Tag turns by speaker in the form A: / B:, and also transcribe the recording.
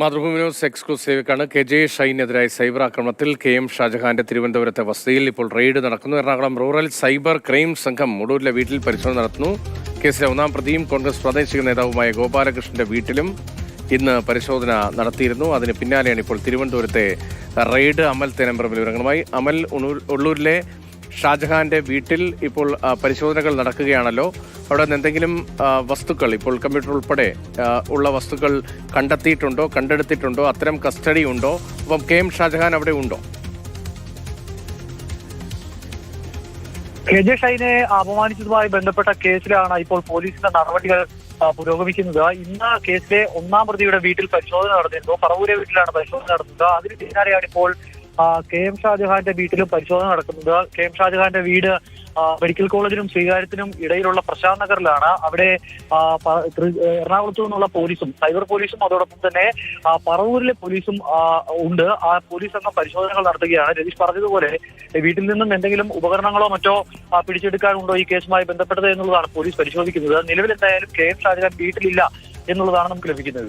A: Mathrubhumi news എക്സ്ക്ലൂസീവിക്കാണ് K J ഷൈനെതിരായ cyber ആക്രമണത്തിൽ കെ എം ഷാജഹാന്റെ തിരുവനന്തപുരത്തെ വസതിയിൽ ഇപ്പോൾ റെയ്ഡ് നടക്കുന്നു. എറണാകുളം റൂറൽ സൈബർ ക്രൈം സംഘം മുടൂരിലെ വീട്ടിൽ പരിശോധന നടത്തുന്നു. കേസിലെ ഒന്നാം പ്രതിയും കോൺഗ്രസ് പ്രാദേശിക നേതാവുമായ ഗോപാലകൃഷ്ണന്റെ വീട്ടിലും ഇന്ന് പരിശോധന നടത്തിയിരുന്നു. അതിന് പിന്നാലെയാണ് ഇപ്പോൾ തിരുവനന്തപുരത്തെ റെയ്ഡ് അമൽ തേനമ്പറമ്പിൽ വിവരങ്ങളുമായി. അമൽ ഉള്ളൂരിലെ ഷാജഹാന്റെ വീട്ടിൽ ഇപ്പോൾ പരിശോധനകൾ നടക്കുകയാണല്ലോ. അവിടെ നിന്ന് എന്തെങ്കിലും വസ്തുക്കൾ ഇപ്പോൾ കമ്പ്യൂട്ടർ ഉൾപ്പെടെ ഉള്ള വസ്തുക്കൾ കണ്ടെത്തിയിട്ടുണ്ടോ കണ്ടെടുത്തിട്ടുണ്ടോ അത്തരം കസ്റ്റഡി ഉണ്ടോ? അപ്പം കെ എം ഷാജഹാൻ അവിടെ ഉണ്ടോ?
B: കെ ജെ ഷൈനെ അപമാനിച്ചതുമായി ബന്ധപ്പെട്ട കേസിലാണ് ഇപ്പോൾ പോലീസിന്റെ നടപടികൾ പുരോഗമിക്കുന്നത്. ഇന്ന് കേസിലെ ഒന്നാം പ്രതിയുടെ വീട്ടിൽ പരിശോധന നടന്നിരുന്നു. പറവൂരെ വീട്ടിലാണ് പരിശോധന നടത്തുന്നത് അതിന് പിന്നാലെയാണ് ഇപ്പോൾ കെ എം ഷാജഹാന്റെ വീട്ടിലും പരിശോധന നടക്കുന്നത്. കെ എം ഷാജഹാന്റെ വീട് മെഡിക്കൽ കോളേജിനും ശ്രീകാര്യത്തിനും ഇടയിലുള്ള പ്രശാന്ത് നഗറിലാണ്. അവിടെ എറണാകുളത്ത് നിന്നുള്ള പോലീസും സൈബർ പോലീസും അതോടൊപ്പം തന്നെ പറവൂരിലെ പോലീസും ഉണ്ട്. ആ പോലീസ് സംഘം പരിശോധനകൾ നടത്തുകയാണ്. രതീഷ് പറഞ്ഞതുപോലെ വീട്ടിൽ നിന്നും എന്തെങ്കിലും ഉപകരണങ്ങളോ മറ്റോ പിടിച്ചെടുക്കാനുണ്ടോ ഈ കേസുമായി ബന്ധപ്പെട്ടത് എന്നുള്ളതാണ് പോലീസ് പരിശോധിക്കുന്നത്. നിലവിൽ എന്തായാലും കെ എം ഷാജഹാൻ വീട്ടിലില്ല എന്നുള്ളതാണ് നമുക്ക് ലഭിക്കുന്നത്.